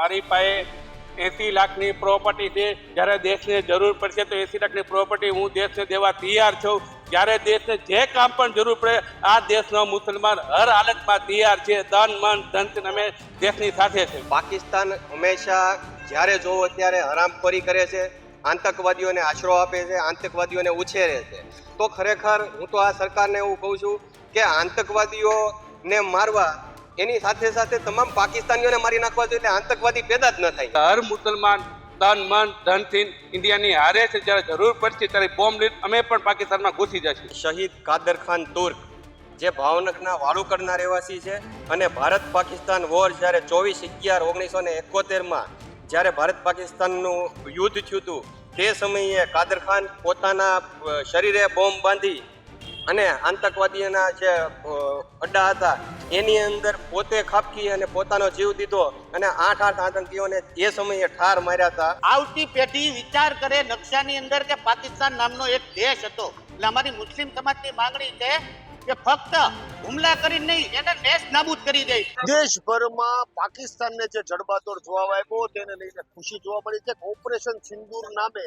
મારી પાસે એસી લાખની પ્રોપર્ટી છે. જ્યારે દેશને જરૂર પડશે તો એસી લાખની પ્રોપર્ટી હું દેશને દેવા તૈયાર છું. જ્યારે દેશને જે કામ પણ જરૂર પડે, આ દેશનો મુસલમાન હર હાલતમાં તૈયાર છે. તન મન ધનથી અમે દેશની સાથે છે. પાકિસ્તાન હંમેશા જ્યારે જોવો ત્યારે હરામખોરી કરે છે, આતંકવાદીઓને આશરો આપે છે, આતંકવાદીઓને ઉછેરે છે. તો ખરેખર હું તો આ સરકારને એવું કહું છું કે આતંકવાદીઓને મારવા એની સાથે સાથે તમામ પાકિસ્તાનીઓને મારી નાખવા જોઈએ એટલે આતંકવાદી પેદા જ ન થાય. હર મુસલમાન તન મન ધનથી ઇન્ડિયાની હારે છે. જ્યારે જરૂર પડશે ત્યારે બોમ્બ લઈને અમે પણ પાકિસ્તાનમાં ઘૂસી જશું શહીદ કાદર ખાન તુર્ક જે ભાવનગરના વાળુકડના રહેવાસી છે અને ભારત પાકિસ્તાન વોર જ્યારે ચોવીસ અગિયાર ઓગણીસો ને એકોતેરમાં જ્યારે ભારત પાકિસ્તાનનું યુદ્ધ થયું હતું તે સમયે કાદર ખાન પોતાના શરીરે બોમ્બ બાંધી અને આતંકવાદીઓના જે અડ્ડા હતા એની અંદર પોતે ખાપકી અને પોતાનો જીવ દીધો અને આઠ આઠ આતંકીઓને એ સમયે ઠાર માર્યા હતા. આવતી પેઢી વિચાર કરે નકશાની અંદર કે પાકિસ્તાન નામનો એક દેશ હતો. એટલે અમારી મુસ્લિમ સમાજની માંગણી છે કે ફક્ત હુમલા કરી નહીં એને નેસ નાબૂદ કરી દે. દેશભરમાં પાકિસ્તાનને જે જડબાતોડ જોવા આવ્યો તેને લઈને ખુશી જોવા મળી છે કે ઓપરેશન સિંદૂર નામે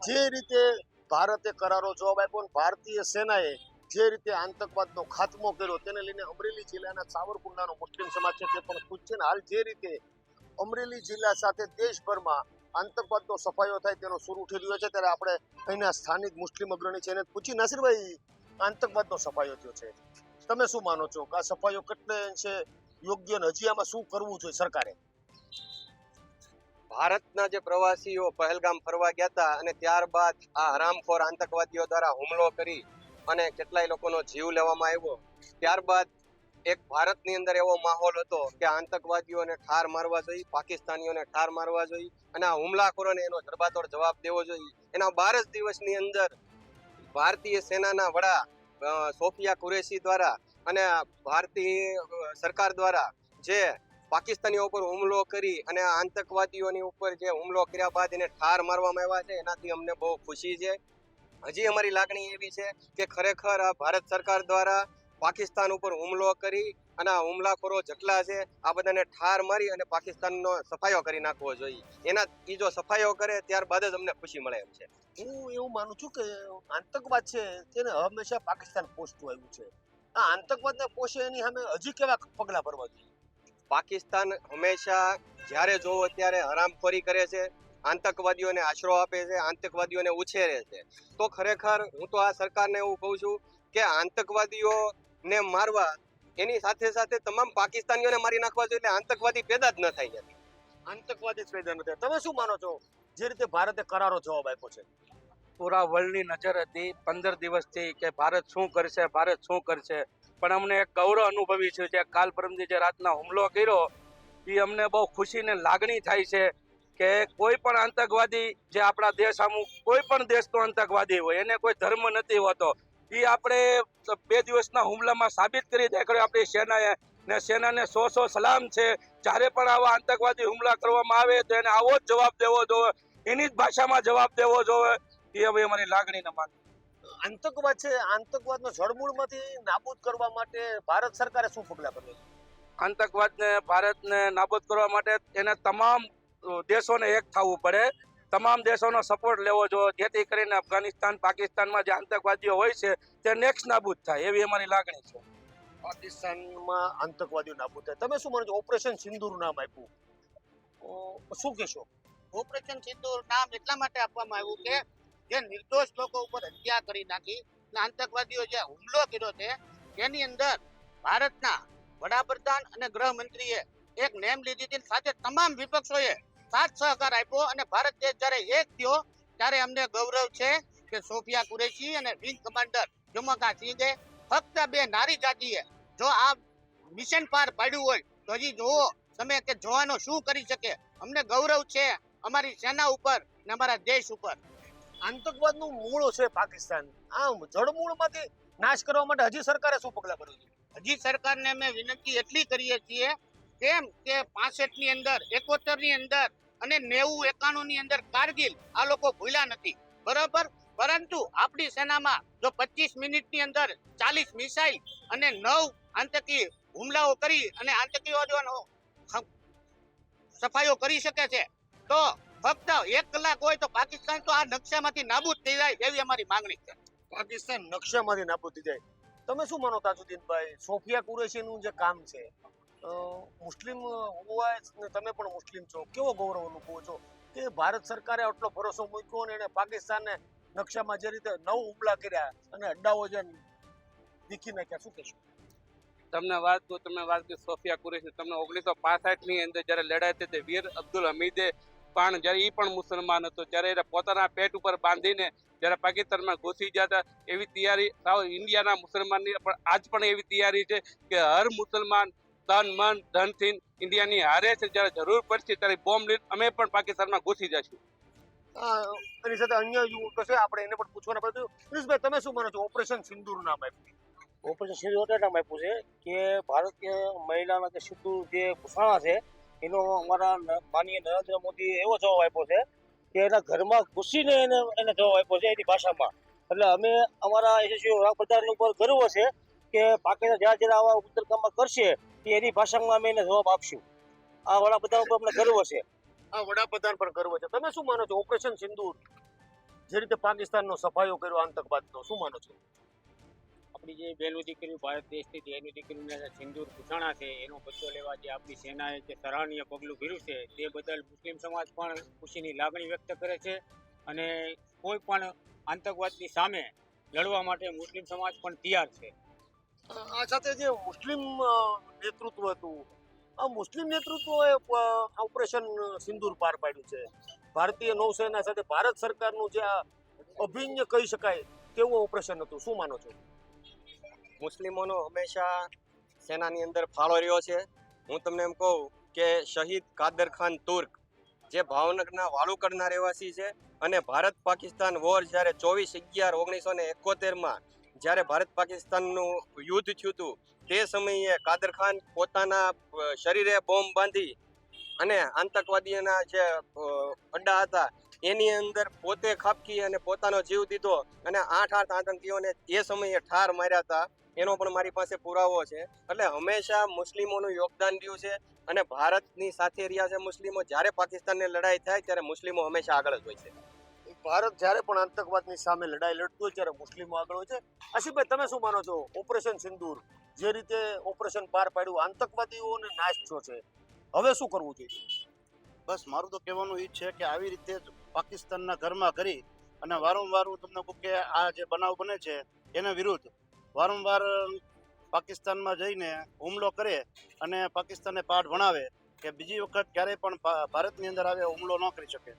જે રીતે ભારતે કરારો જવાબ આપ્યો ભારતીય સેનાએ જે રીતે આતંકવાદનો ખાત્મો કર્યો તેને લઈને અમરેલી જિલ્લાના સાવરકુંડલાનો મુસ્લિમ સમાજ છે તે પણ ખુશ છે ને હાલ જે રીતે અમરેલી જિલ્લા સાથે દેશભરમાં આતંકવાદનો સફાયો થાય તેનો સુર ઉઠી રહ્યો છે, ત્યારે આપણે અહીંના સ્થાનિક મુસ્લિમ અગ્રણી છે એને પૂછી નાસિરભાઈ, આતંકવાદનો સફાયો થયો છે. તમે શું માનો છો કે આ સફાયો કેટલે અંશે યોગ્ય ને હજી આમાં શું કરવું જોઈએ સરકારે? ભારતના જે પ્રવાસીઓ પહેલગામ ફરવા ગયા હતા અને ત્યારબાદ આ હરામખોર આતંકવાદીઓ દ્વારા હુમલો કરી અને કેટલાય લોકોનો જીવ લેવામાં આવ્યો. ત્યારબાદ એક ભારતની અંદર એવો માહોલ હતો કે આતંકવાદીઓને ઠાર મારવા જોઈએ પાકિસ્તાનીઓને ઠાર મારવા જોઈએ અને આ હુમલાખોરોને એનો જડબાતોડ જવાબ દેવો જોઈએ એના બાર જ દિવસની અંદર ભારતીય સેનાના વડા સોફિયા કુરેશી દ્વારા અને ભારતીય સરકાર દ્વારા જે પાકિસ્તાનીઓ ઉપર હુમલો કરી અને આતંકવાદીઓની ઉપર જે હુમલો કર્યા બાદ એને ઠાર મારવામાં આવ્યા છે, એનાથી અમને બહુ ખુશી છે. હજી અમારી લાગણી એવી છે કે ખરેખર આ ભારત સરકાર દ્વારા પાકિસ્તાન ઉપર હુમલો કરી અને આ હુમલાખોરો જેટલા છે આ બધાને ઠાર મારી અને પાકિસ્તાનનો સફાયો કરી નાખવો જોઈએ. એના એ જો સફાયો કરે ત્યારબાદ જ અમને ખુશી મળે એમ છે. હું એવું માનું છું કે આતંકવાદ છે તેને હંમેશા પાકિસ્તાન પોષતું આવ્યું છે. આ આતંકવાદને પોષે એની સામે હજી કેવા પગલાં ભરવા જોઈએ? પાકિસ્તાન હંમેશા જ્યારે જોવો ત્યારે હરામખોરી કરે છે આતંકવાદીઓને આશરો આપે છે આતંકવાદીઓને ઉછેરે છે. તો ખરેખર હું તો આ સરકારને એવું કહું છું કે આતંકવાદીઓને મારવા એની સાથે સાથે તમામ પાકિસ્તાનીઓને મારી નાખવા જોઈએ એટલે આતંકવાદી પેદા જ ન થાય. આતંકવાદી જ પેદા નથી તમે શું માનો છો? જે રીતે ભારતે કરારો જવાબ આપ્યો છે. પૂરા વર્લ્ડની નજર હતી. પંદર દિવસથી કે ભારત શું કરશે ભારત શું કરશે. પણ અમને એક ગૌરવ અનુભવી છે જે કાલ પરમથી જે રાતના હુમલો કર્યો એ અમને બહુ ખુશી ને લાગણી થાય છે કે કોઈ પણ આતંકવાદી જે આપણા દેશ આમ કોઈ પણ દેશનો આતંકવાદી હોય એને કોઈ ધર્મ નથી હોતો એ આપણે બે દિવસના હુમલામાં સાબિત કરી દેખાડ્યો આપણી સેનાએ ને સેનાને સો સો સલામ છે જ્યારે પણ આવા આતંકવાદી હુમલા કરવામાં આવે તો એને આવો જ જવાબ દેવો જોઈએ એની જ ભાષામાં જવાબ દેવો જોઈએ એ હવે અમારી લાગણીને માન. આતંકવાદ છે આતંકવાદનો જળમૂળમાંથી નાબૂદ કરવા માટે ભારત સરકારે શું પગલા ભરવા આતંકવાદને ભારતને નાબૂદ કરવા માટે એને તમામ દેશોને એક થવું પડે. તમામ દેશોનો સપોર્ટ લેવો જોઈએ. જેથી કરીને અફઘાનિસ્તાન પાકિસ્તાનમાં જે આતંકવાદીઓ હોય છે તે નેક્સ્ટ નાબૂદ થાય. એવી અમારી લાગણી છે. પાકિસ્તાનમાં આતંકવાદીઓ નાબૂદ થાય. તમે શું માનો છો? ઓપરેશન સિંદૂર નામ આપ્યું. શું કહેશો? ઓપરેશન સિંદૂર નામ એટલા માટે આપવામાં આવ્યું કે જે નિર્દોષ લોકો ઉપર હત્યા કરી નાખી અને આતંકવાદીઓ જે હુમલો કર્યો છે તેની અંદર ભારતના વડાપ્રધાન અને ગૃહમંત્રીએ એક નેમ લીધી હતી. સાથે તમામ વિપક્ષોએ સાથ સહકાર આપ્યો અને ભારત દેશ જ્યારે એક થયો ત્યારે અમને ગૌરવ છે કે સોફિયા કુરેશી અને વિંગ કમાન્ડર જુમકા સિંઘે ફક્ત બે નારી જાતિએ જો આ મિશન પાર પાડ્યું હોય તો હજી જોવો તમે કે જોવાનો શું કરી શકે. અમને ગૌરવ છે અમારી સેના ઉપર ને અમારા દેશ ઉપર. આતંકવાદનું મૂળ છે પાકિસ્તાન. આમ જળમૂળમાંથી નાશ કરવા માટે હજી સરકારે શું પગલા ભરવા જોઈએ? હજી સરકારને અમે વિનંતી એટલી કરીએ છીએ કેમ કે પાસઠની અંદર એકોતેરની અંદર અને નેવું એકાણું ની અંદર કારગિલ આ લોકો ભૂલ્યા નથી. બરાબર? પરંતુ આપણી સેનામાં જો પચીસ મિનિટની અંદર ચાલીસ મિસાઇલ અને નવ આતંકી હુમલાઓ કરી અને આતંકીવાદીઓનો સફાઈઓ કરી શકે છે, તો ફક્ત એક કલાક હોય તો પાકિસ્તાન તો આ નકશામાંથી નાબૂદ થઈ જાય એવી અમારી માંગણી છે. પાકિસ્તાન નકશામાંથી નાબૂદ થઈ જાય. તમે શું માનો તાજુદ્દીનભાઈ? સોફિયા કુરેશીનું જે કામ છે મુસ્લિમ હોવા ને તમે પણ મુસ્લિમ છો. કેવો ગૌરવ અનુભવો છો? કે ભારત સરકારે આટલો ભરોસો મૂક્યો અને એને પાકિસ્તાનને નકશામાં જે રીતે નવ હુમલા કર્યા અને અડ્ડાઓ જે દીખી નાખ્યા, શું કહેશો? તમને વાત કહું તમે વાત કરી સોફિયા કુરેશી, તમને ઓગણીસો ની અંદર જ્યારે લડાઈ હતી વીર અબ્દુલ હમીદે પણ જ્યારે એ પણ મુસલમાન હતો, ત્યારે એને પોતાના પેટ ઉપર બાંધીને જ્યારે પાકિસ્તાનમાં ઘૂસી જતા એવી તૈયારી સાઉથ ઇન્ડિયાના મુસલમાનની પણ આજ પણ એવી તૈયારી છે કે હર મુસલમાન તન મન ધનથી ઇન્ડિયાની હારે છે. જ્યારે જરૂર પડશે ત્યારે બોમ્બ લઈને અમે પણ પાકિસ્તાનમાં ઘૂસી જશું આ, એની સાથે અન્ય યુવકો છે. આપણે એને પણ પૂછવાના પડે. પ્લીઝભાઈ તમે શું માનો છો? ઓપરેશન સિંદૂર નામ આપ્યું ઓપરેશન સિંધુ એટલે નામ આપ્યું છે કે ભારતીય મહિલાના જે સિંધુ જે ઘૂસાણા છે એનો અમારા માનીય નરેન્દ્ર મોદી એવો જવાબ આપ્યો છે કે એના ઘરમાં ઘૂસીને એને એને જવાબ આપ્યો છે એની ભાષામાં. એટલે અમે અમારા યશસ્વી વડાપ્રધાન ઉપર ગર્વ છે કે પાકિસ્તાન જ્યાં જ્યારે આવા ઉત્તરકામમાં કરશે એની ભાષામાં અમે એને જવાબ આપશું. આ વડાપ્રધાન ઉપર અમને ગર્વ છે. આ વડાપ્રધાન પણ ગર્વ છે. તમે શું માનો છો? ઓપરેશન સિંદૂર જે રીતે પાકિસ્તાનનો સફાયો કર્યો આતંકવાદનો શું માનો છો? આપણી જે બહેનો દીકરીઓ ભારત દેશથી બહેનો દીકરીઓને જે સિંદૂર ભૂષણા છે એનો બદલો લેવા જે આપણી સેનાએ જે સરાહનીય પગલું ભર્યું છે તે બદલ મુસ્લિમ સમાજ પણ ખુશીની લાગણી વ્યક્ત કરે છે અને કોઈ પણ આતંકવાદની સામે લડવા માટે મુસ્લિમ સમાજ પણ તૈયાર છે. આ સાથે જે મુસ્લિમ નેતૃત્વ હતું, આ મુસ્લિમ નેતૃત્વએ ઓપરેશન સિંદૂર પાર પાડ્યું છે. ભારતીય નૌસેના સાથે ભારત સરકારનું જે આ અભિન્ન કહી શકાય તેવું ઓપરેશન હતું. શું માનો છો? મુસ્લિમોનો હંમેશા સેનાની અંદર ફાળો રહ્યો છે. હું તમને એમ કહું કે શહીદ કાદર ખાન તુર્ક જે ભાવનગરના વાળુકડના રહેવાસી છે અને ભારત પાકિસ્તાન વોર જ્યારે ચોવીસ અગિયાર ઓગણીસો ને એકોતેરમાં જ્યારે ભારત પાકિસ્તાનનું યુદ્ધ થયું હતું, તે સમયે કાદર ખાન પોતાના શરીરે બોમ્બ બાંધી અને આતંકવાદીઓના જે અડ્ડા હતા, એની અંદર પોતે ખાપકી અને પોતાનો જીવ દીધો અને આઠ આઠ આતંકીઓને એ સમયે ઠાર માર્યા હતા. એનો પણ મારી પાસે પુરાવો છે. એટલે હંમેશા મુસ્લિમોનું યોગદાન રહ્યું છે અને ભારતની સાથે રહ્યા છે મુસ્લિમો. જ્યારે પાકિસ્તાનની લડાઈ થાય, ત્યારે મુસ્લિમો હંમેશા આગળ જ હોય છે. ભારત જ્યારે પણ આતંકવાદની સામે લડાઈ લડતું હોય ત્યારે મુસ્લિમો આગળ હોય છે. આશીફભાઈ તમે શું માનો છો? ઓપરેશન સિંદૂર, જે રીતે ઓપરેશન પાર પાડ્યું, આતંકવાદીઓને નાશ થયો છે. હવે શું કરવું જોઈએ? બસ, મારું તો કહેવાનું એ છે કે આવી રીતે પાકિસ્તાનના ઘરમાં કરી અને વારંવાર હું તમને કહું કે આ જે બનાવ બને છે, એના વિરુદ્ધ વારંવાર પાકિસ્તાનમાં જઈને હુમલો કરે અને પાકિસ્તાનને પાઠ ભણાવે કે બીજી વખત ક્યારેય પણ ભારતની અંદર આવે હુમલો ન કરી શકે.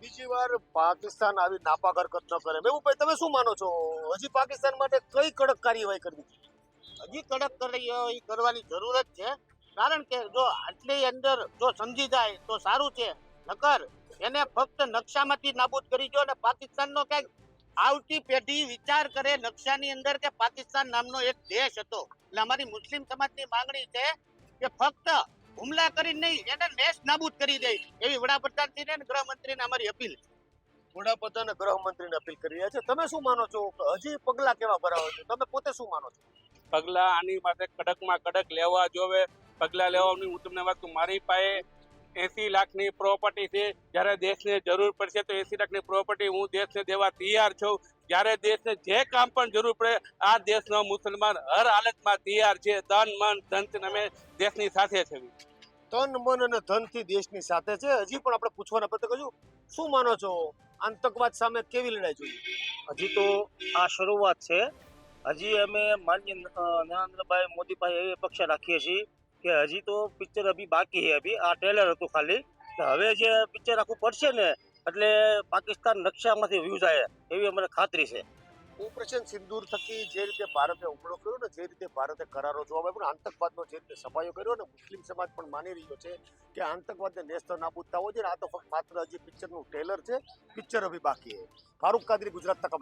બીજી વાર પાકિસ્તાન આવી નાપાક હરકત ન કરે. મહેબૂબભાઈ તમે શું માનો છો? હજી પાકિસ્તાન માટે કઈ કડક કાર્યવાહી કરવી હજી કડક કાર્યવાહી કરવાની જરૂર જ છે. કારણ કે જો આટલી અંદર જો સમજી જાય તો સારું છે. નકર એને ફક્ત નકશામાંથી નાબૂદ કરી દો અને પાકિસ્તાનનો કંઈક આવતી પેઢી વિચાર કરે નકશાની અંદર કે પાકિસ્તાન નામનો એક દેશ હતો. એટલે અમારી મુસ્લિમ સમાજની માંગણી છે કે ફક્ત હુમલા કરી નહીં એને નેશ નાબૂદ કરી દે. એવી વડાપ્રધાનશ્રીને અને ગૃહમંત્રીને અમારી અપીલ. છે વડાપ્રધાન ગૃહમંત્રીને અપીલ કરી રહ્યા છે. તમે શું માનો છો કે હજી પગલા કેવા ભરાવો છો તમે પોતે શું માનો છો? પગલા આની માટે કડકમાં કડક લેવા જોવે. પગલાં લેવાની હું તમને વાત મારી પાસે એસી લાખની પ્રોપર્ટી છે. જ્યારે દેશને જરૂર પડશે તો એસી લાખની પ્રોપર્ટી હું દેશને દેવા તૈયાર છું. જ્યારે દેશને જે કામ પણ જરૂર પડે આ દેશનો મુસલમાન હર હાલતમાં તૈયાર છે. તન મન ધનથી અમે દેશની સાથે છે. તન મન અને ધનથી દેશની સાથે છે. હજી પણ આપણે પૂછવાના પ્રત્યે કહ્યું શું માનો છો? આતંકવાદ સામે કેવી લડાઈ જોઈએ? હજી તો આ શરૂઆત છે. હજી અમે માન્ય નરેન્દ્રભાઈ મોદીભાઈ એવી અપેક્ષા રાખીએ છીએ કે હજી તો પિક્ચર અભી બાકી હે અભી. આ ટ્રેલર હતું ખાલી. હવે જે પિક્ચર આખું પડશે ને, એટલે પાકિસ્તાન નકશામાંથી વ્યૂઝ આવે, એવી અમને ખાતરી છે. ઓપરેશન સિંદૂર થકી જે રીતે ભારતે હુમલો કર્યો ને, જે રીતે ભારતે કરારો જોવા મળ્યો, પણ આતંકવાદનો જે રીતે સફાયો કર્યો ને, મુસ્લિમ સમાજ પણ માની રહ્યો છે કે આતંકવાદને નેસ્ત નાબૂદ થવો જોઈએ ને, આ તો ફક્ત માત્ર હજી પિક્ચરનું ટ્રેલર છે પિક્ચર અભી બાકી છે ફારૂક કાદરી, ગુજરાત તક